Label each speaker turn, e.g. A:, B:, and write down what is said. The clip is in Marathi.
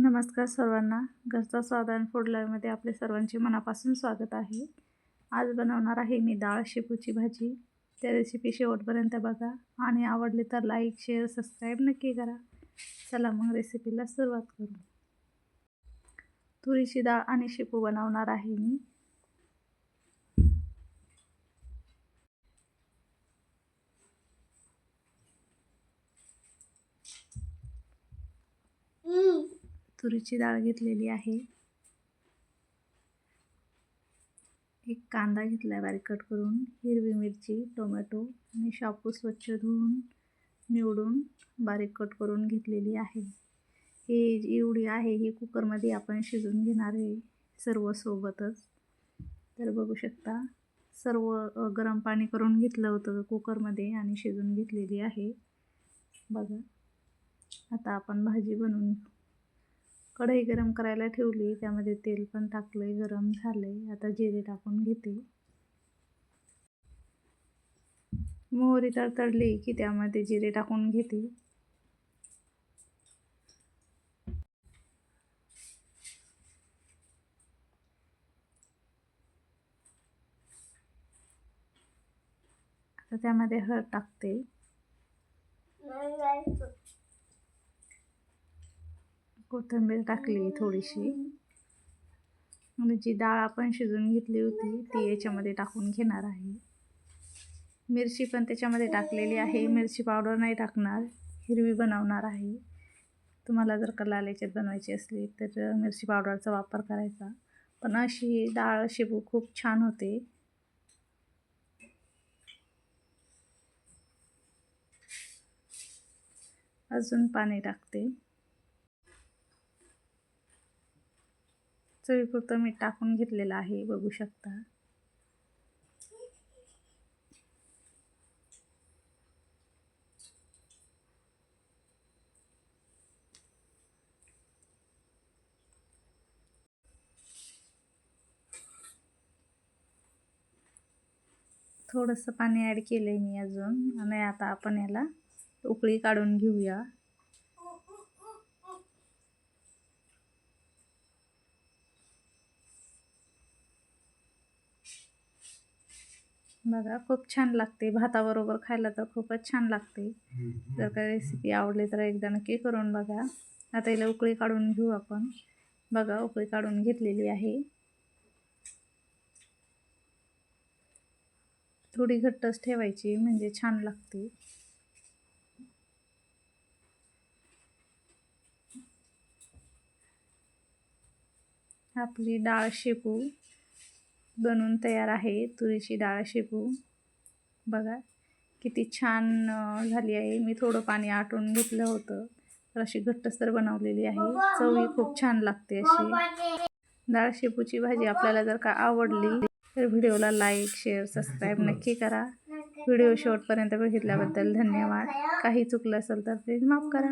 A: नमस्कार सर्वांना. घरचा स्वाद आणि फूड लाईव्हमध्ये आपले सर्वांचे मनापासून स्वागत आहे. आज बनवणार आहे मी डाळ शेपूची भाजी. त्या रेसिपी शेवटपर्यंत बघा. आणि आवडली तर लाईक शेअर सबस्क्राईब नक्की करा. चला मग रेसिपीला सुरुवात करू. तुरीची डाळ आणि शेपू बनवणार आहे मी. तुरीची डाळ घेतलेली आहे. एक कांदा घेतला आहे बारीक कट करून. हिरवी मिरची टोमॅटो आणि शापू स्वच्छ धुवून निवडून बारीक कट करून घेतलेली आहे. हे एवढी आहे ही कुकरमध्ये आपण शिजून घेणार आहे सर्व सोबतच. तर बघू शकता सर्व गरम पाणी करून घेतलं होतं कुकरमध्ये आणि शिजून घेतलेली आहे. बघा आता आपण भाजी बनवून कढई गरम करायला ठेवली त्यामध्ये तेल पण टाकलंय गरम झालंय. आता जिरे टाकून घेते. मोहरी तडतडली की त्यामध्ये जिरे टाकून घेते. आता त्यामध्ये हळद टाकते. कोथिंबीर टाकली थोडीशी. आणि जी डाळ आपण शिजवून घेतली होती ती याच्यामध्ये टाकून घेणार आहे. मिरची पण त्याच्यामध्ये टाकलेली आहे. मिरची पावडर नाही टाकणार. हिरवी बनवणार आहे. तुम्हाला जर का लाल याच्यात बनवायची असली तर मिरची पावडरचा वापर करायचा. पण अशी डाळ शेपू खूप छान होते. अजून पाणी टाकते. चवीपुरतं मीठ टाकून घेतलेलं आहे बघू शकता. थोडंसं पाणी ॲड केलं आहे मी अजून. आणि आता आपण याला उकळी काढून घेऊया. बघा खूप छान लागते. भाताबरोबर खायला तर खूपच छान लागते. जर का रेसिपी आवडली तर एकदा नक्की करून बघा. आता याला उकळी काढून घेऊ आपण. बघा उकळी काढून घेतलेली आहे. थोडी घट्टच ठेवायची म्हणजे छान लागते. आपली डाळ शेपू बनून तयार आहे. तुरीची डाळ शेपू बघा किती छान झाली आहे. मी थोडं पाणी आटून घेतलं होतं. तर अशी घट्टसर बनवलेली आहे. चवही खूप छान लागते अशी. डाळ शेपूची भाजी आपल्याला जर का आवडली तर व्हिडिओला लाईक शेअर सबस्क्राईब नक्की करा. व्हिडिओ शेवटपर्यंत बघितल्याबद्दल धन्यवाद. काही चुकलं असेल तर प्लीज माफ करा.